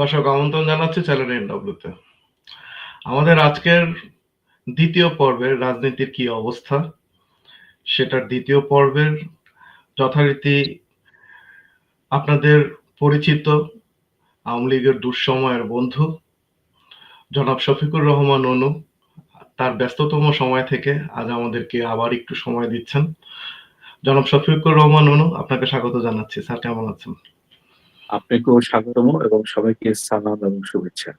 দর্শক, আমন্ত্রণ জানাচ্ছি চ্যানেল এনডব্লিউতে আমাদের আজকের দ্বিতীয় পর্বের রাজনীতির কি অবস্থা? সেটার দ্বিতীয় পর্বের যথারীতি আপনাদের পরিচিত আওয়ামী লীগের দুঃসময়ের বন্ধু জনাব শফিকুর রহমান অনু, তার ব্যস্ততম সময় থেকে আজ আমাদেরকে আবার একটু সময় দিচ্ছেন। জনাব শফিকুর রহমান অনু, আপনাকে স্বাগত জানাচ্ছি। স্যার, কেমন আছেন? আপনাকেও স্বাগতম এবং সবাইকে সালাম এবং শুভেচ্ছা।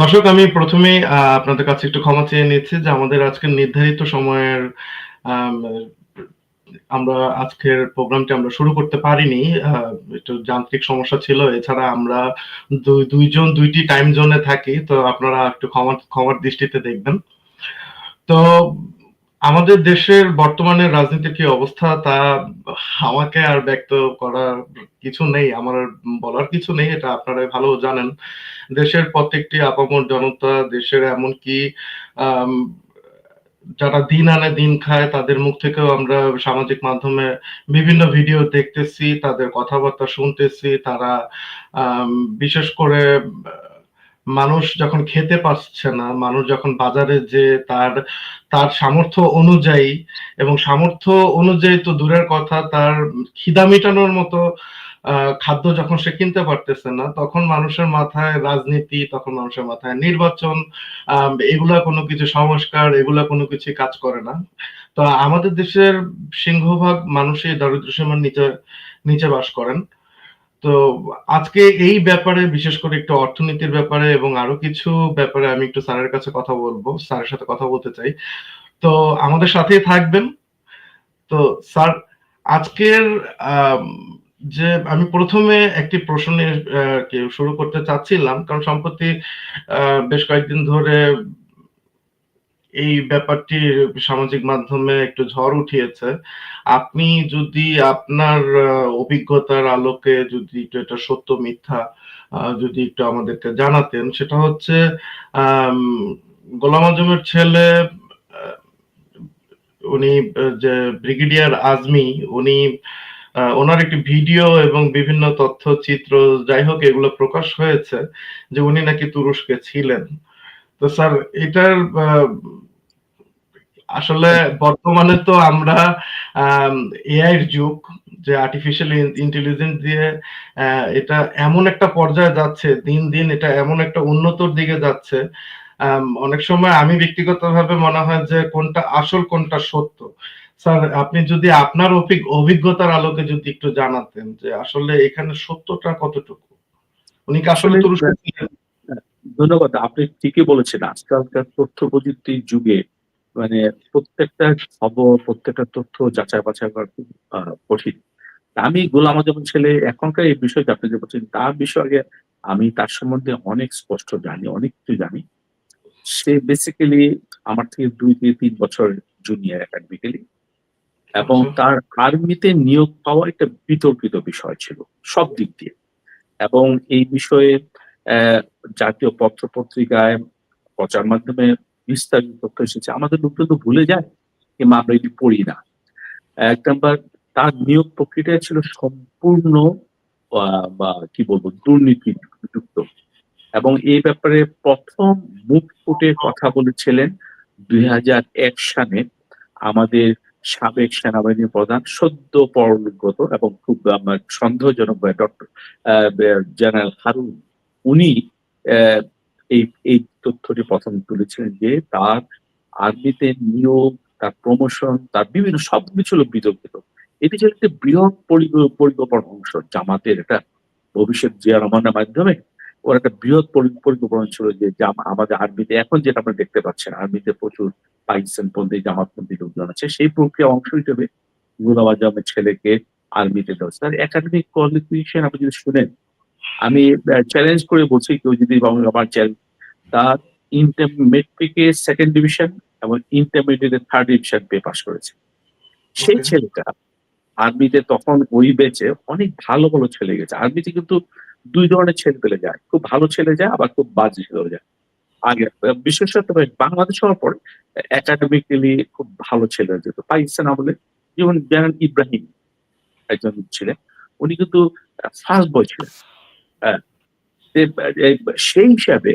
দর্শক আমি প্রথমে আপনাদের কাছে একটু ক্ষমা চেয়ে নিচ্ছি যে আমাদের আজকের নির্ধারিত সময়ের আম, আমরা আজকের প্রোগ্রামটি আমরা শুরু করতে পারিনি একটু যান্ত্রিক সমস্যা ছিল। এছাড়া আমরা দুই দুইজন দুইটি টাইম জোনে থাকি তো আপনারা একটু ক্ষমা ক্ষমার দৃষ্টিতে দেখবেন। তো আমাদের দেশের বর্তমানে রাজনীতির কি অবস্থা তা আমাকে আর ব্যক্ত করার কিছু নেই, আমার বলার কিছু নেই, এটা আপনারাই ভালো জানেন। দেশের প্রত্যেকটি আপামর জনতা, দেশের এমনকি যারা দিন আনে দিন খায়, তাদের মুখ থেকেও আমরা সামাজিক মাধ্যমে বিভিন্ন ভিডিও দেখতেছি, তাদের কথাবার্তা শুনতেছি, তারা বিশেষ করে মানুষ যখন খেতে পারছে না, মানুষ যখন বাজারে যে তার তার সামর্থ্য অনুযায়ী এবং সামর্থ্য অনুযায়ী তো দূরের কথা, তার খিদা মেটানোর মতো খাদ্য যখন সে কিনতে পারতেছে না, তখন মানুষের মাথায় রাজনীতি, তখন মানুষের মাথায় নির্বাচন এগুলা কোনো কিছু সংস্কার, এগুলা কোনো কিছু কাজ করে না। তো আমাদের দেশের সিংহভাগ মানুষই দারিদ্র সীমার নিচে নিচে বাস করেন। তো আজকে এই ব্যাপারে বিশেষ করে একটু অর্থনীতির ব্যাপারে এবং আরও কিছু ব্যাপারে আমি একটু স্যারের কাছে কথা বলব স্যারের সাথে কথা বলতে চাই। তো আমাদের সাথেই থাকবেন। তো স্যার আজকের যে আমি প্রথমে একটি প্রশ্ন আহ, কি শুরু করতে চাচ্ছিলাম কারণ সম্প্রতি বেশ কয়েকদিন ধরে এই ব্যাপারটি সামাজিক মাধ্যমে একটু ঝড় উঠিয়েছে। আপনি যদি আপনার অভিজ্ঞতার আলোকে যদি এটা সত্য, মিথ্যা যদি একটু আমাদেরকে জানাতেন, সেটা হচ্ছে গোলাম আজমের ছেলে উনি, যে ব্রিগেডিয়ার আজমি, উনি ওনার একটি ভিডিও এবং বিভিন্ন তথ্যচিত্র, যাই হোক, এগুলো প্রকাশ হয়েছে যে উনি নাকি তুরস্কে ছিলেন। তো স্যার এটার আসলে বর্তমানে তো আমরা এআই এর যুগ যে আর্টিফিশিয়াল ইন্টেলিজেন্স দিয়ে এটা এমন একটা পর্যায়ে যাচ্ছে দিন দিন এটা এমন একটা উন্নতর দিকে যাচ্ছে অনেক সময় আমি ব্যক্তিগতভাবে মনে হয় যে কোনটা আসল কোনটা সত্য স্যার আপনি যদি আপনার অভিজ্ঞ- অভিজ্ঞতার আলোকে যদি একটু জানাতেন যে আসলে এখানে সত্যটা কতটুকু উনি কি আসলে আসলে- তুরস্কে ছিলেন? ধন্যবাদ আপনি ঠিকই বলেছেন। আজকালকার তথ্য প্রযুক্তির যুগে মানে প্রত্যেকটা খবর প্রত্যেকটা তথ্য যাচাই বাছাই করা খুব কঠিন। আমি গোলাম আজম ছেলে এখনকার এই বিষয়টা আপনি যে বলছেন তার বিষয়ে আমি তার সম্বন্ধে অনেক স্পষ্ট জানি অনেক কিছু জানি। সে বেসিক্যালি আমার থেকে দুই থেকে তিন বছর জুনিয়র একাডেমিক্যালি এবং আচ্ছা। তার আর্মিতে নিয়োগ পাওয়া একটা বিতর্কিত বিষয় ছিল সব দিক দিয়ে। এবং এই বিষয়ে জাতীয় পত্র পত্রিকায় প্রচার মাধ্যমে বিস্তারিত তথ্য এসেছে। আমাদের লোকজন তো ভুলে যায় কিংবা আমরা এটি পড়ি না। এক নাম্বার, তার নিয়োগ প্রক্রিয়া ছিল সম্পূর্ণ, বা কি বলব, দুর্নীতি যুক্ত। এবং এই ব্যাপারে প্রথম মুখ ফুটে কথা বলেছিলেন দুই হাজার এক সালে আমাদের সাবেক সেনাবাহিনী প্রধান সদ্য পরলোকগত এবং খুব সন্দেহজনক ডক্টর জেনারেল হারুন উনি এই এই তথ্যটি প্রথম তুলেছিলেন যে তার আর্মিতে নিয়োগ, তার প্রমোশন তার বিভিন্ন সবকিছু ছিল বিতর্কিত এটি ছিল একটি বৃহৎ পরিক- পরিকল্পনার অংশ, জামাতের একটা ভবিষ্যৎ জিয়া রহমানের মাধ্যমে, ওর একটা বৃহৎ পরি- পরিকল্পনা ছিল যে আমাদের আর্মিতে এখন যেটা আমরা দেখতে পাচ্ছেন আর্মিতে প্রচুর পাকিস্তানপন্থী, জামাতপন্থী লোকজন আছে, সেই প্রক্রিয়া অংশ হিসেবে গুলাম আজমের ছেলেকে আর্মিতে দেওয়া। তার একাডেমিক কোয়ালিফিকেশন আপনি যদি শুনেন আমি চ্যালেঞ্জ করে বলছি কেউ যদি আমার- চ্যালেঞ্জ তার ইন্টার মেট্রিকে সেকেন্ড ডিভিশন এবং ইন্টারমিডিয়েটে থার্ড ডিভিশন পেয়ে পাশ করেছে। সেই. ছেলেটা আর্মিতে তখন ওই বেচে অনেক ভালো ভালো ছেলে গেছে। আর্মিতে কিন্তু দুই ধরনের ছেলে পেলে যায়। খুব ভালো ছেলে যায় আবার খুব বাজে ছেলে যায়। আগে বিশেষত বাংলাদেশ হওয়ার পর একাডেমিক্যালি খুব ভালো ছেলে যেত পাকিস্তান আমলে যেমন জেনারেল ইব্রাহিম একজন ছিলেন উনি কিন্তু ফার্স্ট বয় ছিলেন। সেই হিসাবে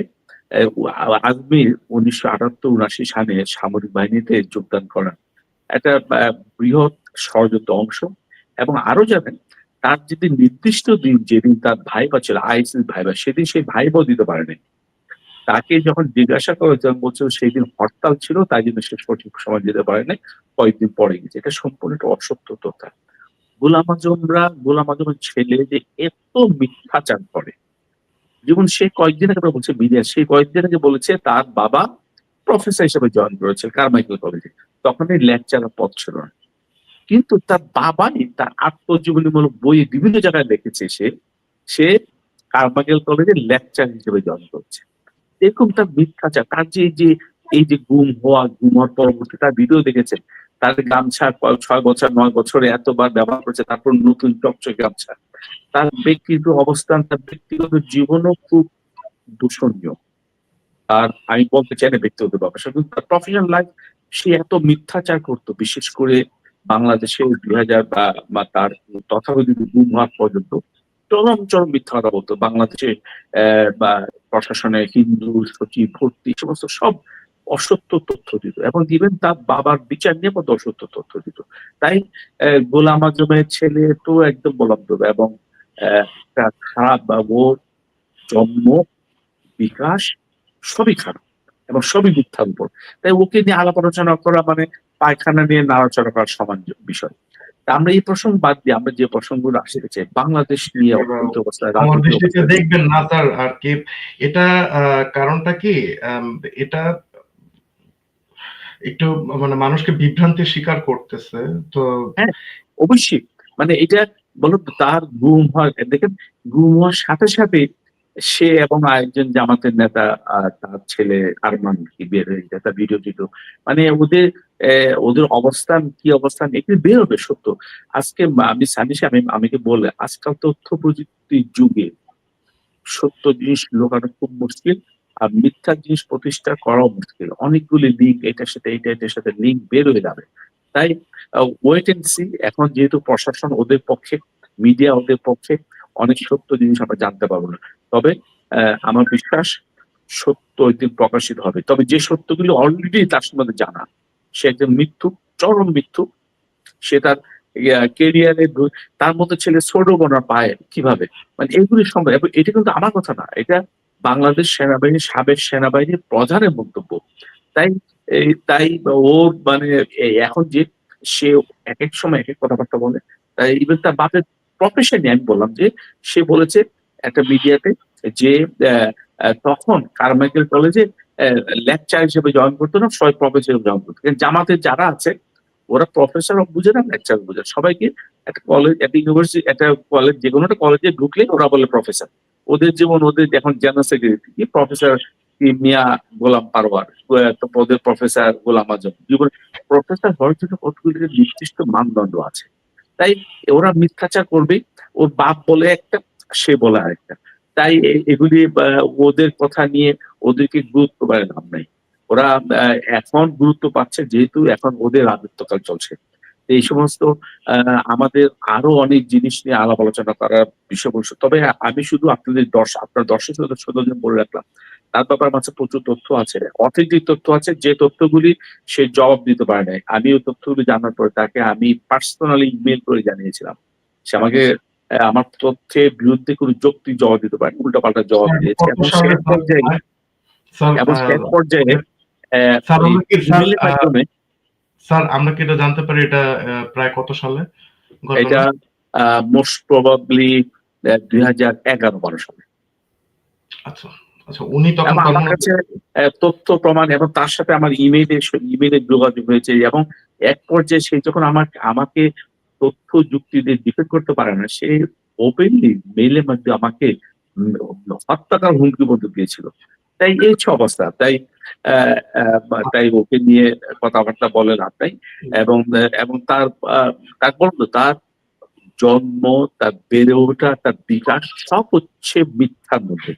আজমির উনিশশো আটাত্তর উনাশি সালে সামরিক বাহিনীতে যোগদান করা একটা বৃহৎ ষড়যন্ত্র অংশ। এবং আরও জানেন, তার যদি নির্দিষ্ট দিন, যেদিন তার ভাইবা ছিল আইসিস ভাইবা, সেদিন সেই ভাই ভাইবাও দিতে পারেনি। তাকে যখন জিজ্ঞাসা করে তখন বলছিল সেই দিন হরতাল ছিল, তাই জন্য সে সঠিক সময় দিতে পারেনি। কয়েকদিন পরে গেছে এটা সম্পূর্ণ একটা অসত্য তথ্য। গোলাম আজমরা, গোলাম আজমের ছেলে যে এত মিথ্যাচার করে। যেমন সে কয়েকদিন আগে বলছে মিডিয়া সেই কয়েকদিন আগে বলেছে, তার বাবা প্রফেসর হিসেবে জয়েন করেছে কারমাইকেল কলেজে তখন এই লেকচার পথ ছিল না। কিন্তু তার বাবাই তার আত্মজীবনীমূলক বই বিভিন্ন জায়গায় লিখেছে সে। সে কারমাইকেল কলেজে লেকচার হিসেবে জয়েন করছে। এরকম তার মিথ্যাচার, তার যে এই যে এই যে গুম হওয়া, গুম হওয়ার পরবর্তী তার ভিডিও দেখেছেন তার গামছা ছয় বছর, নয় বছরে এতবার ব্যবহার করছে, তারপর নতুন চকচকে গামছা। তার ব্যক্তিগত অবস্থান, তার ব্যক্তিগত জীবনও খুব দূষণীয়। আর আমি বলতে চাই না ব্যক্তিগত ব্যবসা কিন্তু তার প্রফেশনাল লাইফ সে এত মিথ্যাচার করতো, বিশেষ করে বাংলাদেশে দুই হাজার বা তার তথাকথিত গুম হওয়ার পর্যন্ত চরম চরম মিথ্যা কথা বলতো। বাংলাদেশে বা প্রশাসনে হিন্দু সচিব ভর্তি, সমস্ত সব অসত্য তথ্য দিত। এবং ইভেন তার বাবার বিচার নিয়ে কত অসত্য তথ্য দিত। তাই গোলাম আজমের ছেলে তো একদম বললাম তো এবং খারাপ বা ওর জন্ম বিকাশ সবই খারাপ এবং সবই মিথ্যার উপর। তাই ওকে নিয়ে আলাপ আলোচনা করা মানে পায়খানা নিয়ে নাড়াচড়া করার সমান বিষয়। তা আমরা এই প্রসঙ্গ বাদ দিয়ে আমরা যে প্রসঙ্গগুলো আসতে চাই বাংলাদেশ নিয়ে অবস্থা দেখবেন না স্যার আর কি। এটা কারণটা কি? এটা একটু মানে মানুষকে বিভ্রান্তির শিকার করতেছে, তো অবশ্যই। মানে এটা বলো তার গুম হয় দেখেন, গুম হওয়ার সাথে সাথে সে এবং আরেকজন জামাতের নেতা তার ছেলে আরমান কি বের হয়ে যায় তার ভিডিও টিডিও মানে ওদের ওদের অবস্থান, কি অবস্থান এগুলি বের হবে সত্য? আজকে আমি সানিসে আমি, আমাকে বলে, আজকাল তথ্য প্রযুক্তির যুগে সত্য জিনিস লোকানো খুব মুশকিল। আর মিথ্যা জিনিস প্রতিষ্ঠা করাও মুশকিল। অনেকগুলি লিঙ্ক এটার সাথে এটা এটার সাথে লিঙ্ক বের হয়ে যাবে। তাই ওয়েট এন্ড সি এখন যেহেতু প্রশাসন ওদের পক্ষে মিডিয়া ওদের পক্ষে অনেক সত্য জিনিস আমরা জানতে পারব না। তবে আমার বিশ্বাস সত্য একদিন প্রকাশিত হবে। তবে যে সত্যগুলি অলরেডি তার সম্বন্ধে জানা, সে একজন মৃত্যু চরম মৃত্যু সে তার কেরিয়ারে তার মতো ছেলে ছোট বোনা পায় কীভাবে? মানে এগুলি সম্ভব এটা কিন্তু আমার কথা না, এটা বাংলাদেশ সেনাবাহিনীর সাবেক সেনাবাহিনীর প্রধানের বক্তব্য তাই তাই ওর মানে এখন যে সে এক এক সময় এক এক কথাবার্তা বলে, তাই ইভেন তার বাপের প্রফেশনে আমি বললাম যে, সে বলেছে একটা মিডিয়াতে যে তখন কারমাইকেল কলেজে লেকচার হিসেবে জয়েন করতো না, সবাই প্রফেসর জয়েন করতো। জামাতের যারা আছে, ওরা প্রফেসর বুঝে না লেকচার বুঝে সবাইকে একটা কলেজ একটা ইউনিভার্সিটি একটা কলেজ যে কোনো একটা কলেজে ঢুকলে ওরা বলে প্রফেসর ওদের যেমন ওদের এখন general secretary professor Mia Golam Parwar ওদের প্রফেসর গোলাম আজম। প্রফেসর হওয়ার জন্য কতগুলি নির্দিষ্ট মানদণ্ড আছে? তাই ওরা মিথ্যাচার করবে ওর বাপ বলে একটা, সে বলে আরেকটা। তাই এগুলি ওদের কথা নিয়ে ওদেরকে গুরুত্ব পায় লাভ নাই। ওরা এখন গুরুত্ব পাচ্ছে যেহেতু এখন ওদের রাজত্বকাল চলছে। এই সমস্ত আমাদের আরও অনেক জিনিস নিয়ে আলাপ আলোচনা করার বিষয়বস্তু তবে আমি শুধু আপনাদের দশ আপনার দর্শক সদস্য বলে রাখলাম তার ব্যাপারে আমার প্রচুর তথ্য আছে। অথেন্টিক তথ্য আছে যে তথ্যগুলি সে জবাব দিতে পারে নাই। আমি ওই তথ্যগুলি জানার পরে তাকে আমি পার্সোনালি ইমেল করে জানিয়েছিলাম। সে আমাকে আমার তথ্যের বিরুদ্ধে কোনো যুক্তি জবাব দিতে পারে উল্টা পাল্টা জবাব দিয়েছে। এবং সে পর্যায়ে এবং আহ, পর্যায়ে আহ, স্যার, আমরা কি মাধ্যমে এটা জানতে পারি? এটা প্রায় কত সালে? এটা মোস্ট প্রবাবলি দুই হাজার এগারো বারো সালে। আচ্ছা আচ্ছা উনি তখন আমার কাছে তথ্য প্রমাণ এবং তার সাথে আমার ইমেইলে ইমেইলে যোগাযোগ হয়েছে এবং এক পর্যায়ে সে যখন আমার আমাকে তথ্য যুক্তি দিয়ে ডিফেন্ড করতে পারে না সে ওপেনলি মেইলের মধ্যে আমাকে হত্যাকার হুমকি পর্যন্ত দিয়েছিল। তাই এই হচ্ছে অবস্থা। তাই তাই ওকে নিয়ে কথাবার্তা বলে লাভ নাই। এবং এবং তার তার বলতো তার জন্ম তার বেড়ে ওঠা তার বিকাশ সব হচ্ছে মিথ্যার মধ্যে।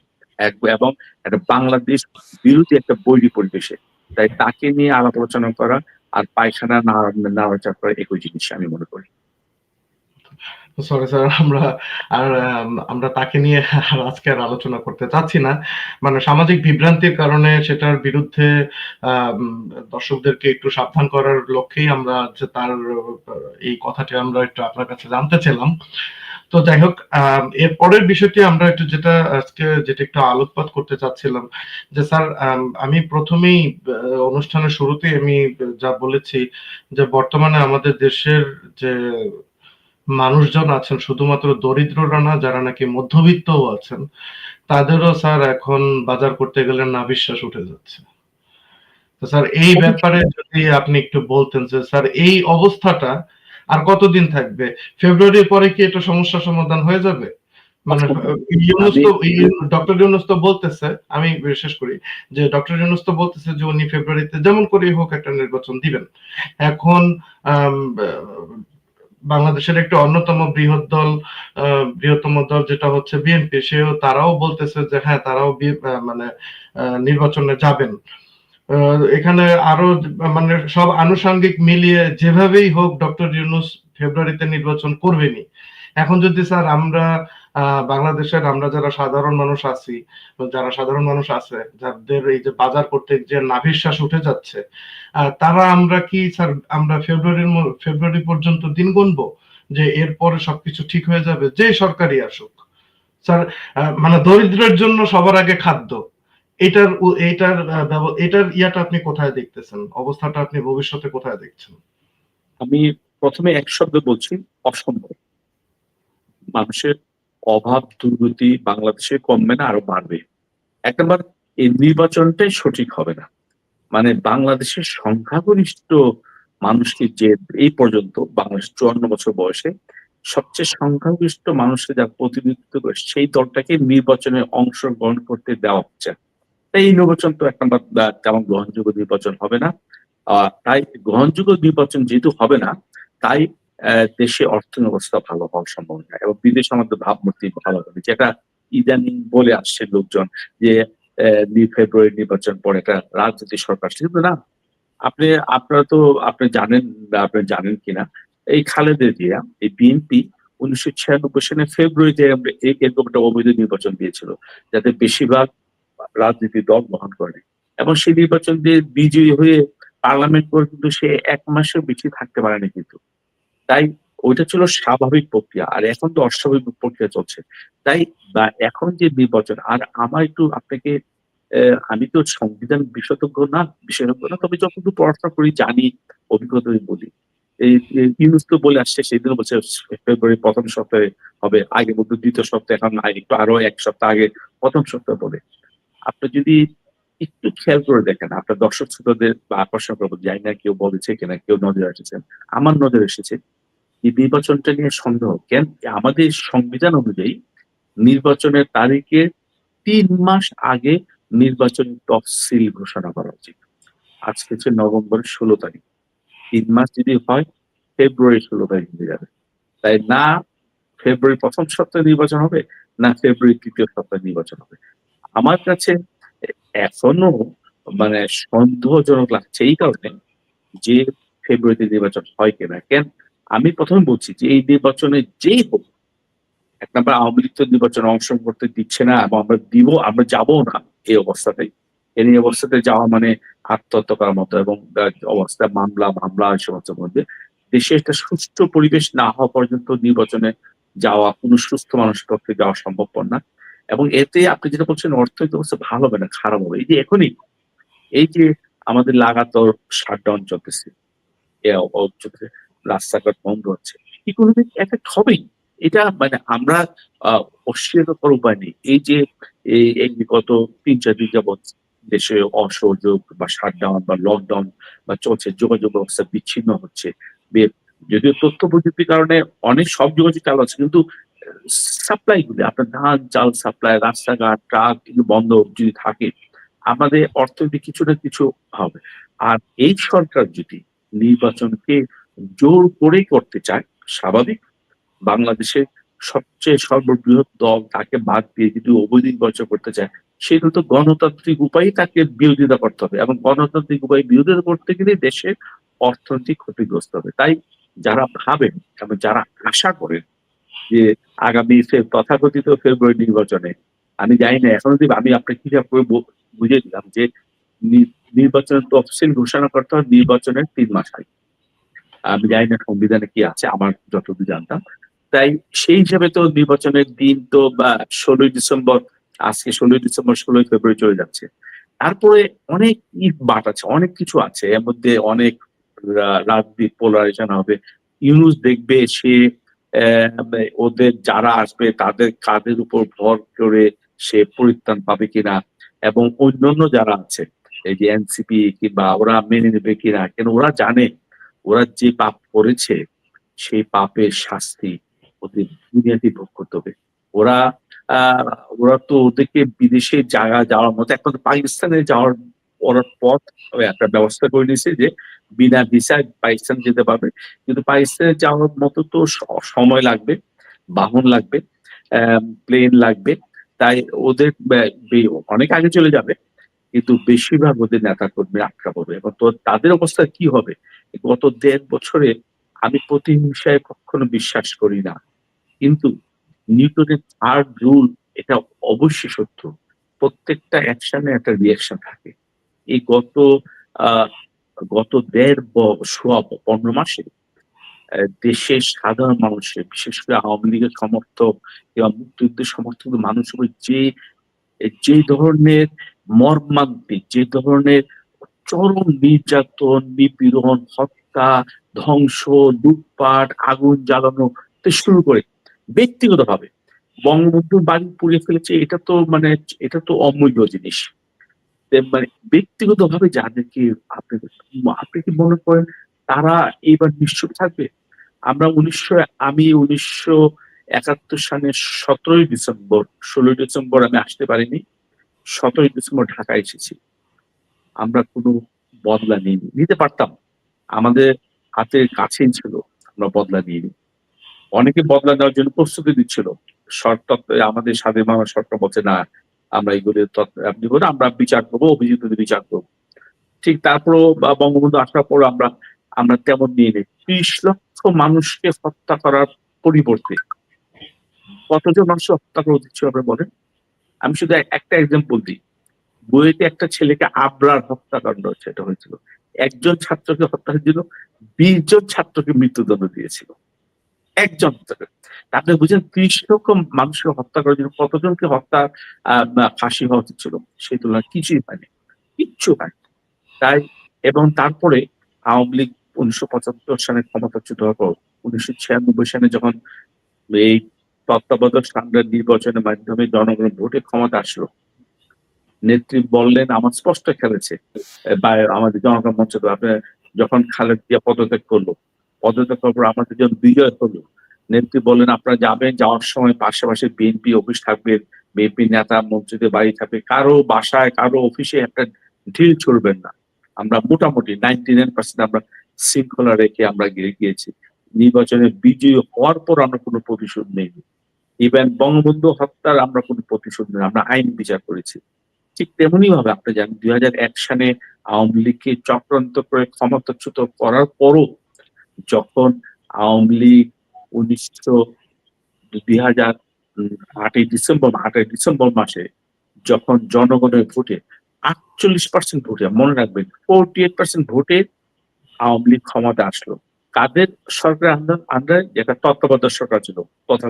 এবং একটা বাংলাদেশ বিরোধী একটা বৈরী পরিবেশে। তাই তাকে নিয়ে আলাপ আলোচনা করা আর পায়খানা নাড়া- নাড়াচাড়া করা একই জিনিস আমি মনে করি। সরি স্যার আমরা আর আমরা তাকে নিয়ে আজকে আর আলোচনা করতে চাচ্ছি না। মানে সামাজিক বিভ্রান্তির কারণে সেটার বিরুদ্ধে দর্শকদেরকে একটু সাবধান করার লক্ষ্যেই আমরা তার, এই কথাটি আমরা একটু আপনার কাছে জানতে। তো যাই হোক এর পরের বিষয়টি আমরা একটু যেটা আজকে যেটা একটু আলোকপাত করতে চাচ্ছিলাম, যে স্যার আম আমি ১ম এই অনুষ্ঠানের শুরুতেই আমি যা বলেছি যে বর্তমানে আমাদের দেশের যে মানুষজন আছেন শুধুমাত্র দরিদ্ররা না যারা নাকি মধ্যবিত্তও আছেন, তাদেরও স্যার এখন বাজার করতে গেলে নাভিশ্বাস উঠে যাচ্ছে। স্যার এই ব্যাপারে যদি আপনি একটু বলতেন যে স্যার এই অবস্থাটা আর কতদিন থাকবে? ফেব্রুয়ারির পরে কি এটা সমস্যার সমাধান হয়ে যাবে? মানে আ ইউনূস তো ই ডক্টর ইউনূস তো বলতেছে, আমি শেষ করি যে ডক্টর ইউনূস তো বলতেছে যে উনি ফেব্রুয়ারিতে যেমন করেই হোক একটা নির্বাচন দিবেন। এখন বাংলাদেশের একটি অন্যতম বৃহৎ দল বৃহত্তম দল যেটা হচ্ছে বিএনপি সেও তারাও বলতেছে যে হ্যাঁ, তারাও মানে নির্বাচনে যাবেন। এখানে আরও মানে সব আনুষঙ্গিক মিলিয়ে যেভাবেই হোক ডক্টর ইউনুস ফেব্রুয়ারিতে নির্বাচন করবেনই। এখন যদি স্যার আমরা আ বাংলাদেশের আমরা যারা সাধারণ মানুষ আছি, যারা সাধারণ মানুষ আছে, যাদের এই যে বাজার করতে যে নাভিশ্বাস উঠে যাচ্ছে, তারা আমরা কি স্যার আমরা ফেব্রুয়ারির ফেব্রুয়ারি পর্যন্ত দিন গুনবো? যে এরপরে সবকিছু ঠিক হয়ে যাবে? যে সরকারি আসুক। স্যার মানে দরিদ্রের জন্য সবার আগে খাদ্য। এটার এটার এটার ইয়াটা আপনি কোথায় দেখতেছেন? অবস্থাটা আপনি ভবিষ্যতে কোথায় দেখছেন? আমি প্রথমে এক শব্দে বলছি অসম্ভব। মানুষের অভাব দুর্গতি বাংলাদেশে কমবে না আরও বাড়বে। ১ নাম্বার এই নির্বাচনটাই সঠিক হবে না। মানে বাংলাদেশের সংখ্যাগরিষ্ঠ মানুষকে যে এই পর্যন্ত বাংলাদেশ ৫৪ বছর বয়সে সবচেয়ে সংখ্যাগরিষ্ঠ মানুষকে যা প্রতিনিধিত্ব করে সেই দলটাকে নির্বাচনে অংশগ্রহণ করতে দেওয়া হচ্ছে। তাই এই নির্বাচন তো ১ নাম্বার তেমন গ্রহণযোগ্য নির্বাচন হবে না। তাই গ্রহণযোগ্য নির্বাচন যেহেতু হবে না, তাই দেশে অর্থনৈতিক অবস্থা ভালো হওয়ার সম্ভাবনা এবং বিদেশে আমাদের ভাবমূর্তি ভালো হবে। যেটা ইদানিং বলে আসছে লোকজন যে ফেব্রুয়ারি নির্বাচন পরে একটা রাজনৈতিক সরকার। কিন্তু না, আপনি আপনারা তো আপনি জানেন আপনি জানেন কিনা এই খালেদা জিয়া এই বিএনপি উনিশশো ছিয়ানব্বই সালে ফেব্রুয়ারিতে এরকম একটা অবৈধ নির্বাচন দিয়েছিল। যাতে বেশিরভাগ রাজনীতির দল গ্রহণ করে এবং সেই নির্বাচন দিয়ে বিজয়ী হয়ে পার্লামেন্ট করে কিন্তু সে ১ মাসের বেশি থাকতে পারেনি কিন্তু। তাই ওইটা ছিল স্বাভাবিক প্রক্রিয়া। আর এখন তো অস্বাভাবিক প্রক্রিয়া চলছে। তাই বা এখন যে নির্বাচন আর আমার একটু আপনাকে আমি তো সংবিধান বিশেষজ্ঞ না বিশেষজ্ঞ না। তবে যতটুকু পড়াশোনা করি জানি, অভিজ্ঞতা বলি। এ তো বলে আসছে সেদিনও বলছে ফেব্রুয়ারি ১ম সপ্তাহে হবে। আগে বলতো দ্বিতীয় সপ্তাহে এখন একটু আরও এক সপ্তাহ আগে প্রথম সপ্তাহে বলে। আপনি যদি একটু খেয়াল করে দেখেন আপনার দর্শক শ্রোতাদের বা আকর্ষণ করব জানি না কেউ বলেছে কিনা, কেউ নজরে এসেছেন। আমার নজরে এসেছে এই নির্বাচনটা নিয়ে সন্দেহ। কেন আমাদের সংবিধান অনুযায়ী নির্বাচনের তারিখের তিন মাস আগে নির্বাচন তফসিল ঘোষণা করা উচিত। আজকে হচ্ছে নভেম্বর ষোলো তারিখ। তিন মাস যদি হয় ফেব্রুয়ারি ১৬ তারিখ হয়ে যাবে। তাই না ফেব্রুয়ারি প্রথম সপ্তাহে নির্বাচন হবে, না ফেব্রুয়ারি তৃতীয় সপ্তাহে নির্বাচন হবে। আমার কাছে এখনও মানে সন্দেহজনক লাগছে এই কারণে যে ফেব্রুয়ারিতে নির্বাচন হয় কিনা। কেন আমি প্রথমে বলছি যে এই নির্বাচনে যেই হোক এক নাম্বার আওয়ামী লীগ তো নির্বাচনে অংশগ্রহণ করতে দিচ্ছে না এবং আমরা দিব আমরা যাবও না এই অবস্থাতেই। এই অবস্থাতে যাওয়া মানে আত্মহত্যা করার মতো এবং অবস্থা মামলা, মামলা সমস্তের মধ্যে দেশে একটা সুষ্ঠু পরিবেশ না হওয়া পর্যন্ত নির্বাচনে যাওয়া কোন সুস্থ মানুষের পক্ষে যাওয়া সম্ভবপর না। এবং এতে আপনি যেটা বলছেন অর্থনৈতিক অবস্থা ভালো হবে না, খারাপ হবে। এই যে এখনই এই যে আমাদের লাগাতার শাটডাউন চলতেছে, রাস্তাঘাট বন্ধ হচ্ছে। ইকোনমিক এফেক্ট হবেই। এটা মানে আমরা অস্বীকার উপায় নেই। এই যে এই গত ৩-৪ দিন যাবৎ দেশে অসহযোগ বা শাটডাউন বা লকডাউন বা চলছে যোগাযোগ ব্যবস্থা বিচ্ছিন্ন হচ্ছে। যদিও তথ্য প্রযুক্তির কারণে অনেক সব যোগাযোগ চালু আছে কিন্তু সাপ্লাই গুলো আপনার ধান, চাল সাপ্লাই, রাস্তাঘাট, ট্রাক বন্ধ যদি থাকে আমাদের অর্থনীতি কিছু না কিছু হবে। আর এই সরকার যদি নির্বাচনকে জোর করে করতে চায়, স্বাভাবিক বাংলাদেশে সবচেয়ে সর্ববৃহৎ দল তাকে বাদ দিয়ে যদি অবৈধ নির্বাচন করতে চায়, সেটা তো গণতান্ত্রিক উপায়েই তাকে বিরোধিতা করতে হবে এবং গণতান্ত্রিক উপায়ে বিরোধিতা করতে গেলে দেশের অর্থনৈতিক ক্ষতিগ্রস্ত হবে। তাই যারা ভাবেন এবং যারা আশা করেন যে আগামী তথাকথিত ফেব্রুয়ারি নির্বাচনে আমি জানি না এখনও যদি আমি আপনাকে হিসাব করে বু- বুঝিয়ে দিলাম যে নির্বাচনের তফসিল ঘোষণা করতে হয় নির্বাচনের তিন মাস আগে আমি জানি না সংবিধানে কি আছে, আমার যতদূর জানতাম। তাই সেই হিসাবে তো নির্বাচনের দিন তো, বা ষোলোই ডিসেম্বর, আজকে ষোলোই ডিসেম্বর, ষোলোই ফেব্রুয়ারি চলে যাচ্ছে। তারপরে অনেক বাট আছে, অনেক কিছু আছে। এর মধ্যে অনেক রাজনীতি পোলারাইজেশন হবে। ইউনুস দেখবে সে ওদের যারা আসবে, তাদের, কাদের উপর ভর করে সে পরিত্রাণ পাবে কিনা, এবং অন্যান্য যারা আছে, এই যে এনসিপি কিংবা ওরা মেনে নেবে কিনা, কেন ওরা জানে ওরা যে পাপ করেছে, সেই পাপের শাস্তি ওদের দুনিয়াতে ভোগ করতে হবে। ওরা, আহ, ওরা তো ওদেরকে বিদেশে জায়গা যাওয়ার মতো, এখন পাকিস্তানে যাওয়ার ওরা পথ একটা ব্যবস্থা করে নিয়েছে যে বিনা ভিসায় পাকিস্তান যেতে পারবে। কিন্তু পাকিস্তানে যাওয়ার মতো তো সময় লাগবে, বাহন লাগবে প্লেন লাগবে, তাই ওদের অনেক আগে চলে যাবে, কিন্তু বেশিরভাগ ওদের নেতা কর্মী আটকা পড়বে। এবং তো তাদের অবস্থা কি হবে? গত দেড় বছরে আমি প্রতিহিংসায় কখনো বিশ্বাস করি না। কিন্তু নিউটনের থার্ড রুল এটা অবশ্যই সত্য। প্রত্যেকটা অ্যাকশনে একটা রিয়াকশন থাকে। এই গত গত দেড় সোয়া পনেরো মাসে দেশের সাধারণ মানুষের, বিশেষ করে আওয়ামী লীগের সমর্থক এবং মুক্তিযুদ্ধের সমর্থক উপর যে যে ধরনের মর্মান্তিক, যে ধরনের চরম নির্যাতন, নিপীড়ন, হত্যা, ধ্বংস, লুটপাট, আগুন জ্বালানো শুরু করে ব্যক্তিগতভাবে বঙ্গবন্ধুর বাড়ি পুড়িয়ে ফেলেছে, এটা তো মানে এটা তো অমূল্য জিনিস। মানে ব্যক্তিগতভাবে যাদেরকে আপনি আপনি কি মনে করেন তারা এইবার নিশ্চুপ থাকবে? আমরা উনিশশো, আমি উনিশশো একাত্তর সালের সতেরোই ডিসেম্বর, ষোলোই ডিসেম্বর আমি আসতে পারিনি, সতেরোই ডিসেম্বর ঢাকা এসেছি। আমরা কোনো বদলা নিইনি। নিতে পারতাম। আমাদের হাতের কাছেই ছিল, আমরা বদলা নিইনি। অনেকে বদলা নেওয়ার জন্য প্রস্তুতি দিচ্ছিল শর্ত আমাদের স্বাধীন বাংলা শর্ত বলছে, না, আমরা এগুলো আপনি বলুন, আমরা বিচার করব অভিযুক্তদের বিচার করব ঠিক তারপরও বা বঙ্গবন্ধু আসার পর আমরা আমরা তেমন নিয়ে নিই ত্রিশ লক্ষ মানুষকে হত্যা করার পরিবর্তে কতজন মানুষ হত্যা করা উচিত ছিল আপনারা বলেন? আমি শুধু একটা এক্সাম্পল দিই। বইয়েতে একটা ছেলেকে আবরার হত্যাকাণ্ড সেটা হয়েছিল। একজন ছাত্রকে হত্যা হয়েছিল বিশ জন ছাত্রকে মৃত্যুদণ্ড দিয়েছিল। একজন আপনি বুঝেন ত্রিশ লক্ষ মানুষকে হত্যা করার জন্য কতজনকে হত্যা ফাঁসি হওয়া উচিত ছিল? সেই তুলনায় কিছুই হয়নি। কিচ্ছু হয়নি। তাই, এবং তারপরে আওয়ামী লীগ উনিশশো পঁচাত্তর সালে ক্ষমতাচ্যুত হওয়ার পর উনিশশো ছিয়ানব্বই সালে যখন এই তত্ত্বাবধায়ক সরকার নির্বাচনের মাধ্যমে জনগণ ভোটে ক্ষমতা আসলো নেত্রী বললেন, আমার স্পষ্ট খেলেছে আমাদের জনগণ মঞ্চ তো আপনার যখন খালেদ জিয়া পদত্যাগ করল, পদত্যাগ করার পর আমাদের যখন বিজয় হলো। নেত্রী বললেন, আপনারা যাবেন, যাওয়ার সময় পাশাপাশি বিএনপি অফিস থাকবে বিএনপি নেতা মন্ত্রীদের বাড়ি থাকবে, কারও বাসায়, কারও অফিসে একটা ঢিল ছড়বেন না। আমরা মোটামুটি নাইনটি নাইন পার্সেন্ট আমরা শৃঙ্খলা রেখে আমরা গিয়ে গিয়েছি। নির্বাচনে বিজয়ী হওয়ার পর আমরা কোনো প্রতিশোধ নেই ইভেন বঙ্গবন্ধু হত্যার আমরা কোনো প্রতিশোধ নেই, আমরা আইন বিচার করেছি। ঠিক তেমনি ভাবে আপনি জানেন, দুই হাজার এক সালে আওয়ামী লীগকে চক্রান্ত করে ক্ষমতাচ্যুত করার পরও যখন আওয়ামী লীগ উনিশশো, দুই হাজার আটই ডিসেম্বর আটই ডিসেম্বর মাসে যখন জনগণের ভোটে আটচল্লিশ পার্সেন্ট ভোটে, মনে রাখবেন ফোরটি এইট পার্সেন্ট ভোটে আওয়ামী লীগ ক্ষমতা আসলো। কাদের সরকার আন্ডার যেটা তত্ত্বাবধায়ক সরকার ছিল। কথা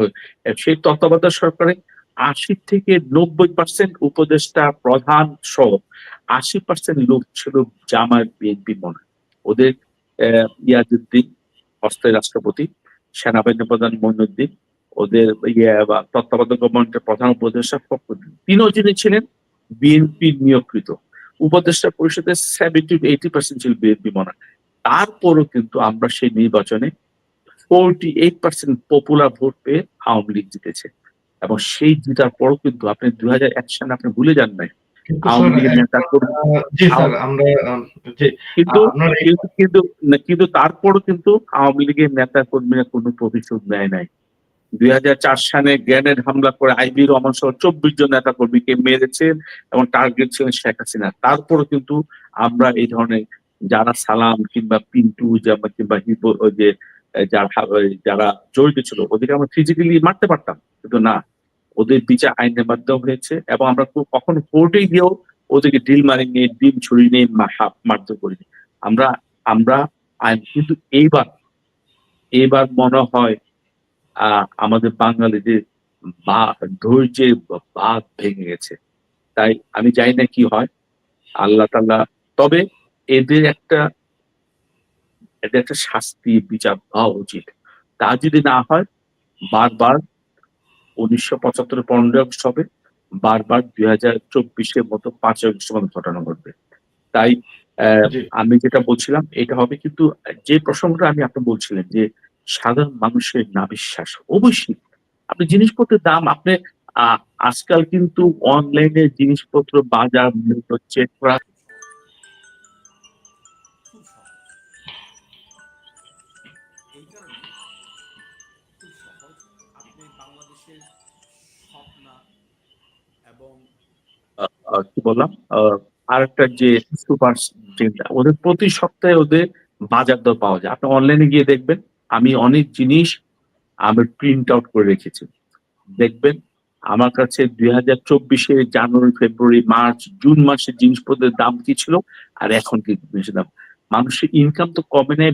সেই তত্ত্বাবধায়ক সরকারে আশি থেকে নব্বই পার্সেন্ট উপদেষ্টা প্রধান সহ আশি পার্সেন্ট লোক ছিল জামায়াত বিএনপি মনে। ওদের আহ, ইয়াজউদ্দিন অস্থায়ী রাষ্ট্রপতি সেনাবাহিনী প্রধান মইনুদ্দিন ওদের ইয়ে তত্ত্বাবধায়ক গভর্নমেন্টের প্রধান উপদেষ্টা ফখরুদ্দিন। তিনও যিনি ছিলেন বিএনপি নিয়োগকৃত। উপদেষ্টা পরিষদের সেভেন্টি এইটি পার্সেন্ট ছিল বিএনপি মনে। তারপরও কিন্তু আমরা সেই নির্বাচনে forty eight percent popular vote পেয়ে আওয়ামী লীগ জিতেছে। এবং সেই জিতার পরও কিন্তু আপনি দুই হাজার এক সালে আপনি ভুলে যান নাই। কিন্তু তারপরও কিন্তু আওয়ামী লীগের নেতা কর্মীরা কোনো প্রতিশোধ নেয় নাই। দুই হাজার চার সালে গ্রেনেড হামলা করে আইবি রহমান সহ চব্বিশ জন নেতা কর্মীকে মেরেছেন এবং টার্গেট ছিলেন শেখ হাসিনা। তারপরও কিন্তু আমরা এই ধরনের যারা সালাম কিংবা পিন্টু কিংবা যে যারা যারা জড়িত ছিল, ওদেরকে আমরা ফিজিক্যালি মারতে পারতাম। কিন্তু না, ওদের বিচার আইনের মাধ্যমে হয়েছে এবং আমরা কখনো কোর্টে গিয়েও ওদেরকে ডিল মারি নিয়ে ডিম ছুরি নিয়ে মারধর করিনি। আমরা আমরা কিন্তু এইবার এইবার মনে হয় আহ আমাদের বাঙালিদের বা ধৈর্যের বাদ ভেঙে গেছে। তাই আমি জানি না কি হয়, আল্লাহ তাল্লাহ তবে এদের একটা এদের একটা শাস্তি বিচার হওয়া উচিত। তা যদি না হয় বারবার উনিশশো পঁচাত্তর পনেরোই আগস্ট হবে বারবার দুই হাজার চব্বিশের মতো পাঁচ আগস্টের মতো ঘটনা ঘটবে। তাই আহ, আমি যেটা বলছিলাম এটা হবে কিন্তু যে প্রসঙ্গটা আমি আপনি বলছিলেন যে সাধারণ মানুষের না বিশ্বাস অবশ্যই। আপনি জিনিসপত্রের দাম আপনি আহ, আজকাল কিন্তু অনলাইনে জিনিসপত্র বাজার মূল্য চেক করা এই কারণে খুব সহজ। আপনি বাংলাদেশের স্বপ্না এবং কি বললাম? আর একটা যে সুপার ওদের প্রতি সপ্তাহে ওদের বাজার দর পাওয়া যায়। আপনি অনলাইনে গিয়ে দেখবেন, আমি অনেক জিনিস আমি প্রিন্ট আউট করে রেখেছি। দেখবেন, আমার কাছে দুই হাজার চব্বিশে জানুয়ারি, ফেব্রুয়ারি, মার্চ, জুন মাসের জিনিসপত্রের দাম কি ছিল? আর এখন কি জিনিসের দাম? মানুষের ইনকাম তো কমে নেই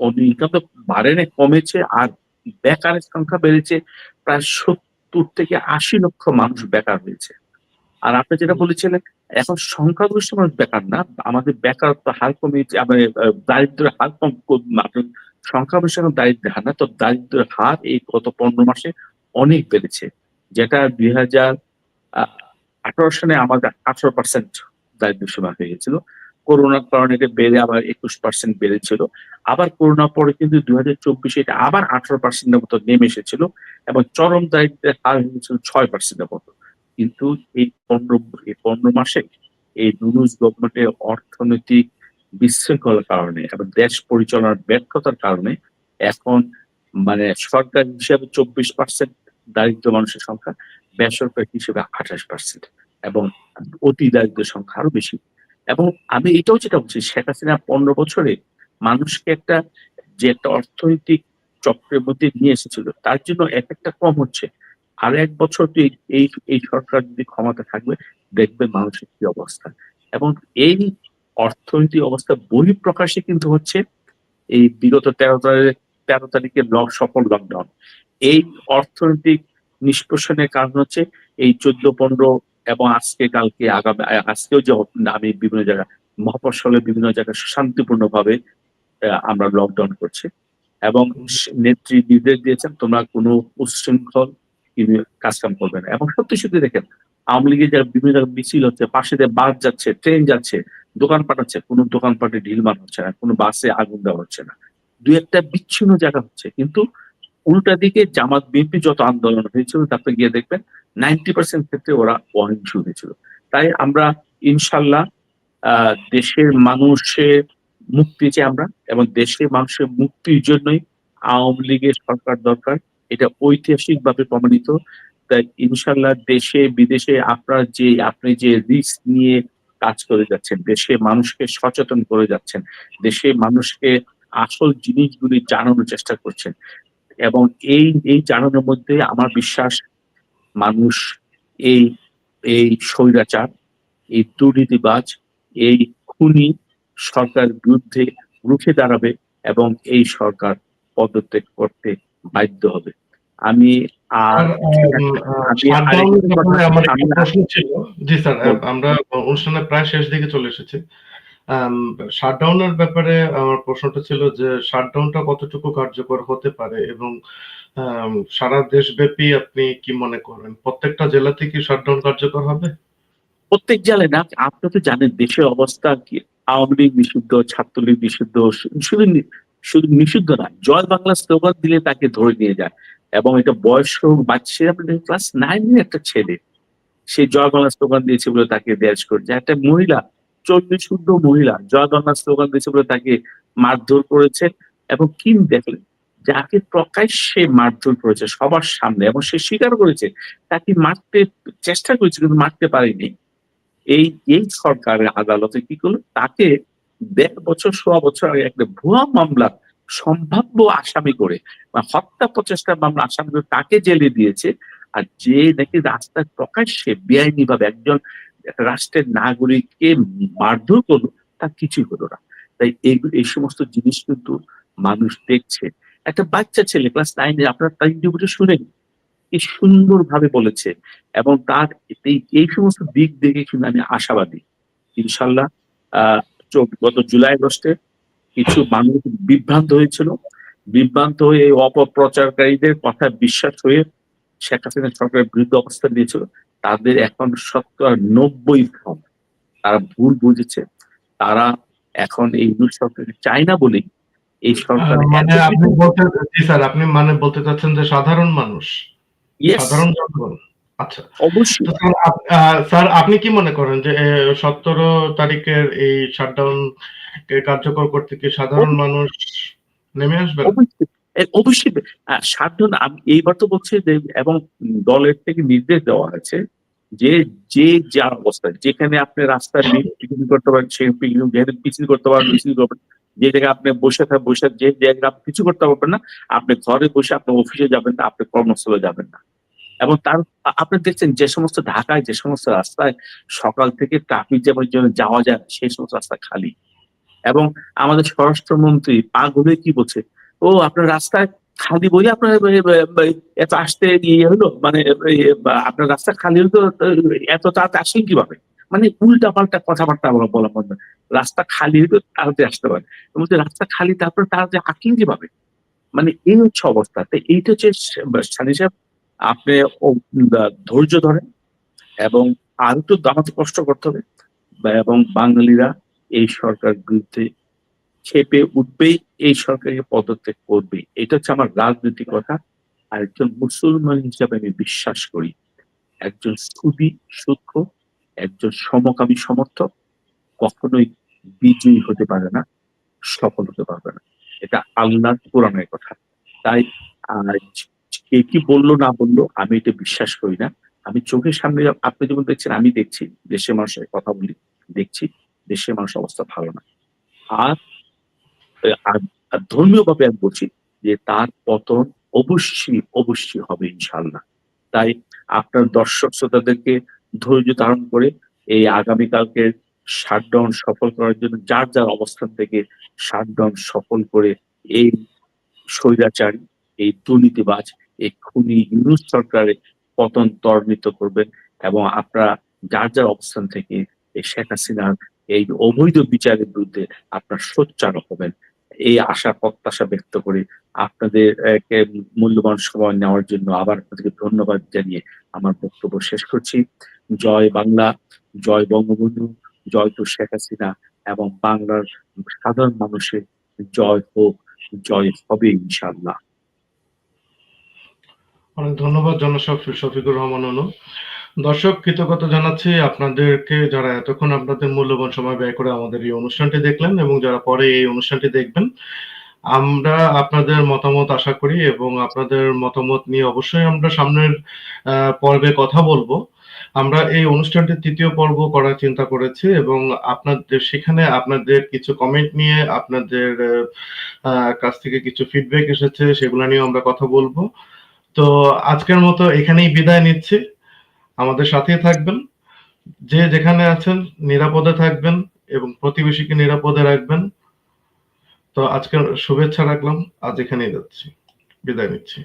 ইনকাম তো বাড়ে নেই কমেছে আর বেকারের সংখ্যা বেড়েছে প্রায় সত্তর থেকে আশি লক্ষ মানুষ বেকার হয়েছে। আর আপনি যেটা বলেছিলেন এখন সংখ্যাগরিষ্ঠ মানুষ বেকার না আমাদের বেকারত্ব হার কমিয়েছে আমাদের আহ, দারিদ্র্যের হার কম আপনার সংখ্যাগরিষ্ঠ এখন দারিদ্র্যের হার না তো দারিদ্র্যের হার এই গত পনেরো মাসে অনেক বেড়েছে যেটা দুই হাজার আঠারো সালে আমাদের আঠারো পার্সেন্ট দারিদ্র সীমা হয়ে গেছিল। করোনার কারণে এটা বেড়ে আবার একুশ পার্সেন্ট বেড়েছিল, আবার করোনার পরে কিন্তু দুই হাজার চব্বিশে এটা আবার আঠারো পার্সেন্টের মতো নেমে এসেছিল এবং চরম দারিদ্র্যের হার হয়েছিল ছয় পার্সেন্টের মতো। কিন্তু এই পনেরো এই পনেরো মাসে এই নুনুজ গভর্নমেন্টের অর্থনৈতিক বিশৃঙ্খলার কারণে এবং দেশ পরিচালনার ব্যর্থতার কারণে এখন মানে সরকার হিসাবে চব্বিশ পার্সেন্ট দারিদ্র মানুষের সংখ্যা, বেসরকারি হিসেবে আঠাশ পার্সেন্ট এবং অতি দারিদ্র সংখ্যা আরও বেশি। এবং আমি এটাও যেটা বলছি, শেখ হাসিনা পনেরো বছরে মানুষকে একটা যে একটা অর্থনৈতিক চক্রের মধ্যে নিয়ে এসেছিল, তার জন্য এক একটা কম হচ্ছে। আর এক বছর তো এই- এই এই সরকার যদি ক্ষমতা থাকবে, দেখবে মানুষের কি অবস্থা। এবং এই অর্থনৈতিক অবস্থা বহিঃপ্রকাশে কিন্তু হচ্ছে এই বিগত তেরো তারিখ, তেরো তারিখে লক সফল লকডাউন এই অর্থনৈতিক নিষ্পোষণের কারণ হচ্ছে এই চোদ্দ, পনেরো এবং আজকে কালকে আগামী আজকেও যে আমি বিভিন্ন জায়গায় মহাফসলের বিভিন্ন জায়গায় শান্তিপূর্ণ ভাবে আমরা লকডাউন করছি। এবং নেত্রী নির্দেশ দিয়েছেন তোমরা কোনো উচ্ছৃঙ্খল কাজকাম করবে না। এবং সত্যি সত্যি দেখেন আওয়ামী লীগের যারা বিভিন্ন জায়গায় মিছিল হচ্ছে পাশে দিয়ে বাস যাচ্ছে ট্রেন যাচ্ছে দোকান পাঠাচ্ছে কোনো দোকানপাটে ঢিল মারা হচ্ছে না কোনো বাসে আগুন দেওয়া হচ্ছে না। দু একটা বিচ্ছিন্ন জায়গা হচ্ছে কিন্তু উল্টা দিকে জামাত বিএনপি যত আন্দোলন হয়েছিল তাতে গিয়ে দেখবেন নাইনটি পার্সেন্ট ক্ষেত্রে ওরা অহিংস হয়েছিল। তাই আমরা ইনশাল্লাহ দেশের মানুষের মুক্তি চাই আমরা এবং দেশের মানুষের মুক্তির জন্যই আওয়ামী লীগের সরকার দরকার। এটা ঐতিহাসিক ভাবে প্রমাণিত। তাই ইনশাল্লাহ দেশে, বিদেশে আপনার যে, আপনি যে রিস্ক নিয়ে কাজ করে যাচ্ছেন, দেশে মানুষকে সচেতন করে যাচ্ছেন, দেশে মানুষকে আসল জিনিসগুলি জানানোর চেষ্টা করছেন এবং এই এই জানানোর মধ্যে আমার বিশ্বাস মানুষ এই এই স্বৈরাচার এই দুর্নীতিবাজ এই খুনি সরকার বিরুদ্ধে রুখে দাঁড়াবে এবং এই সরকার পদত্যাগ করতে বাধ্য হবে। আমি আর আমরা অনুষ্ঠানের প্রায় শেষ দিকে চলে এসেছি। শাটডাউনের ব্যাপারে আমার প্রশ্নটা ছিল যে শাটডাউনটা কতটুকু কার্যকর হতে পারে এবং আম, সারা দেশব্যাপী আপনি কি মনে করেন? প্রত্যেকটা জেলাতে কি শাটডাউন কার্যকর হবে? প্রত্যেক জেলায় না আপনি তো জানেন দেশের অবস্থা কি? আওয়ামী লীগ নিষিদ্ধ ছাত্রলীগ নিষিদ্ধ শুধু শুধু নিষিদ্ধ না জয় বাংলা স্লোগান দিলে তাকে ধরে নিয়ে যায়। এবং এটা বয়স্ক বাচ্চা ক্লাস নাইনের একটা ছেলে সে জয় বাংলা স্লোগান দিয়েছে বলে তাকে দেশ করে যায় একটা মহিলা চল্লিশ শুদ্ধ মহিলা জয় বাংলা স্লোগান দিয়েছে বলে তাকে মারধর করেছে এবং কি দেখলেন? যাকে প্রকাশ্যে মারধর করেছে সবার সামনে এবং সে স্বীকার করেছে, তাকে মারতে চেষ্টা করেছে কিন্তু মারতে পারেনি। এই এই সরকারের আদালতে কি করল? তাকে দেড় বছর সোয়া বছর আগে একটা ভুয়া মামলা, সম্ভাব্য আসামি করে হত্যা প্রচেষ্টার মামলা আসামি করে তাকে জেলে দিয়েছে। আর যে নাকি রাস্তায় প্রকাশ্যে বেআইনি ভাবে একজন একটা রাষ্ট্রের নাগরিককে মারধর করল তা কিছুই হলো না। তাই এই সমস্ত জিনিস কিন্তু মানুষ দেখছে। একটা বাচ্চা ছেলে ক্লাস নাইনে আপনার তার ইন্টারভিউটা শুনেন? কি সুন্দর ভাবে বলেছে এবং তার এই সমস্ত দিক দেখে কিন্তু আমি আশাবাদী। ইনশাল্লাহ আহ গত জুলাই আগস্টে কিছু মানুষ বিভ্রান্ত হয়েছিল। বিভ্রান্ত হয়ে অপপ্রচারকারীদের কথা বিশ্বাস হয়ে শেখ হাসিনা সরকারের বিরুদ্ধে অবস্থান নিয়েছিল। তাদের এখন শতকরা নব্বই ভাগ তারা ভুল বুঝেছে। তারা এখন এই ইউনুস সরকারকে চায় না বলেই এই সরকার মানে আপনি বলতে স্যার আপনি মানে বলতে চাচ্ছেন যে সাধারণ মানুষ সাধারণ জনগণ। আচ্ছা। অবশ্যই। স্যার আপনি কি মনে করেন যে সতেরো তারিখের এই শাটডাউন কার্যকর করতে কি সাধারণ মানুষ নেমে আসবেন অবশ্যই। সাধারণ আমি এইবার তো বলছি যে এবং দলের থেকে নির্দেশ দেওয়া হয়েছে যে যে যার অবস্থা যেখানে আপনি রাস্তায় পিকনিক করতে পারেন সেই পিকনিক যেখানে মিছিল করতে পারেন মিছিল করবেন যে জায়গায় আপনি বসে থাক বসে যে জায়গায় আপনি কিছু করতে পারবেন না আপনি ঘরে বসে আপনি অফিসে যাবেন না আপনি কর্মস্থলে যাবেন না। এবং তার আপনি দেখছেন যে সমস্ত ঢাকায় যে সমস্ত রাস্তায় সকাল থেকে ট্রাফিক জ্যামের জন্য যাওয়া যায় সেই সমস্ত রাস্তা খালি। এবং আমাদের স্বরাষ্ট্রমন্ত্রী পাগল হয়ে কি বলছে? ও আপনার রাস্তায় খালি বলে আপনার এত আসতে ইয়ে হলো মানে আপনার রাস্তা খালি হলো এত তাড়াতাড়ি আসেন কীভাবে? মানে উল্টা পাল্টা কথাবার্তা আমরা বলা বন্ধ। রাস্তা খালি হলে তাড়াতাড়ি আসতে পারে। বলছে রাস্তা খালি, তারপর তাড়াতাড়ি আসেন কীভাবে? মানে এই হচ্ছে অবস্থা। তো এইটা হচ্ছে সানি সাহেব, আপনি ধৈর্য ধরেন এবং আর একটু দামাতে কষ্ট করতে হবে। এবং বাঙালিরা এই সরকার বিরুদ্ধে খেপে উঠবেই, এই সরকারকে পদত্যাগ করবে এটা হচ্ছে আমার রাজনৈতিক কথা। আর একজন মুসলমান হিসাবে আমি বিশ্বাস করি, একজন সুদী সূক্ষ্ম, একজন সমকামী সমর্থক কখনোই বিজয়ী হতে পারে না, সফল হতে পারবে না। এটা আল্লাহর কোরআনের কথা। তাই কে কি বলল না বলল আমি এটা বিশ্বাস করি না। আমি চোখের সামনে আপনি যেমন দেখছেন, আমি দেখছি, দেশের মানুষের কথা বলি দেখছি, দেশের মানুষের অবস্থা ভালো না। আর আর ধর্মীয়ভাবে আমি বলছি যে তার পতন অবশ্যই অবশ্যই হবে ইনশাল্লাহ তাই আপনার দর্শক শ্রোতাদেরকে ধৈর্য ধারণ করে এই আগামীকালকে শাটডাউন সফল করার জন্য যার যার অবস্থান থেকে শাটডাউন সফল করে এই স্বৈরাচারী, এই দুর্নীতিবাজ, এই খুনি ইউনুস সরকারের পতন ত্বরান্বিত করবেন এবং আপনারা যার যার অবস্থান থেকে এই শেখ হাসিনার এই অবৈধ বিচারের বিরুদ্ধে আপনার সোচ্চার হবেন। এই আশা, প্রত্যাশা ব্যক্ত করে আপনাদের মূল্যবান সময় নেওয়ার জন্য আবার আপনাদেরকে ধন্যবাদ জানিয়ে আমার বক্তব্য শেষ করছি। জয় বাংলা, জয় বঙ্গবন্ধু, জয় তো শেখ হাসিনা এবং বাংলার সাধারণ মানুষের জয় হোক, জয় হবে ইনশাল্লাহ অনেক ধন্যবাদ জনসব শফিকুর রহমান অনু। দর্শক, কৃতজ্ঞতা জানাচ্ছি আপনাদেরকে যারা এতক্ষণ আপনাদের মূল্যবান সময় ব্যয় করে আমাদের এই অনুষ্ঠানটি দেখলেন এবং যারা পরে এই অনুষ্ঠানটি দেখবেন, আমরা আপনাদের মতামত আশা করি এবং আপনাদের মতামত নিয়ে অবশ্যই আমরা সামনের পর্বে কথা বলব। আমরা এই অনুষ্ঠানটির তৃতীয় পর্ব করার চিন্তা করেছি এবং আপনাদের, সেখানে আপনাদের কিছু কমেন্ট নিয়ে আপনাদের কাছ থেকে কিছু ফিডব্যাক এসেছে, সেগুলো নিয়ে আমরা কথা বলব। তো আজকের মতো এখানেই বিদায় নিচ্ছি। আমাদের সাথে থাকবেন। যে যেখানে আছেন নিরাপদে থাকবেন এবং প্রতিবেশীকে নিরাপদে রাখবেন। তো আজকের শুভেচ্ছা রাখলাম। আজ এখানেই যাচ্ছি। বিদায় নিচ্ছি।